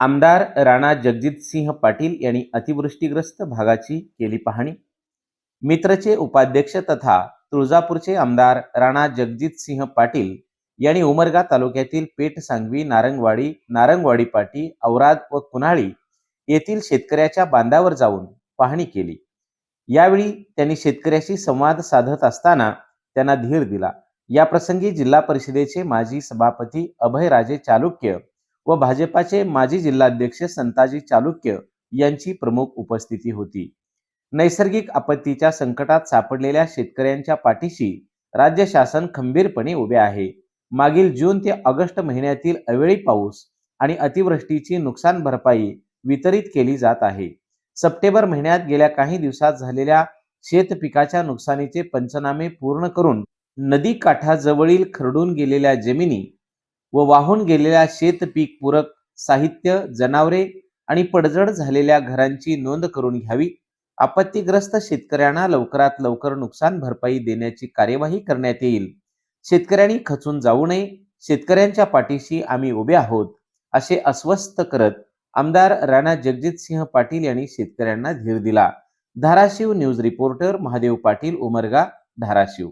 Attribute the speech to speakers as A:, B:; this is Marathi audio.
A: आमदार राणा जगजितसिंह पाटील यांनी अतिवृष्टीग्रस्त भागाची केली पाहणी. मित्रचे उपाध्यक्ष तथा तुळजापूरचे आमदार राणा जगजितसिंह पाटील यांनी उमरगा तालुक्यातील पेठ सांगवी नारंगवाडी नारंगवाडी पाटी औराद व कुन्हाळी येथील शेतकऱ्याच्या बांधावर जाऊन पाहणी केली. यावेळी त्यांनी शेतकऱ्याशी संवाद साधत असताना त्यांना धीर दिला. या प्रसंगी जिल्हा परिषदेचे माजी सभापती अभयराजे चालुक्य व भाजपाचे माजी जिल्हाध्यक्ष संताजी चालुक्य यांची प्रमुख उपस्थिती होती. नैसर्गिक आपत्तीच्या संकटात सापडलेल्या शेतकऱ्यांच्या पाठीशी राज्य शासन खंबीरपणे उभे आहे. मागील जून ते ऑगस्ट महिन्यातील अवेळी पाऊस आणि अतिवृष्टीची नुकसान भरपाई वितरित केली जात आहे. सप्टेंबर महिन्यात गेल्या काही दिवसात झालेल्या शेत पिकाच्या नुकसानीचे पंचनामे पूर्ण करून नदी काठाजवळील खरडून गेलेल्या जमिनी व वाहून गेलेल्या शेतपीक पूरक साहित्य जनावरे आणि पडझड झालेल्या घरांची नोंद करून घ्यावी. आपत्तीग्रस्त शेतकऱ्यांना लवकरात लवकर नुकसान भरपाई देण्याची कार्यवाही करण्यात येईल. शेतकऱ्यांनी खचून जाऊ नये. शेतकऱ्यांच्या पाठीशी आम्ही उभे आहोत असे अस्वस्थ करत आमदार राणा जगजितसिंह पाटील यांनी शेतकऱ्यांना धीर दिला. Dharashiv news reporter Mahadev Patil Umarga Dharashiv.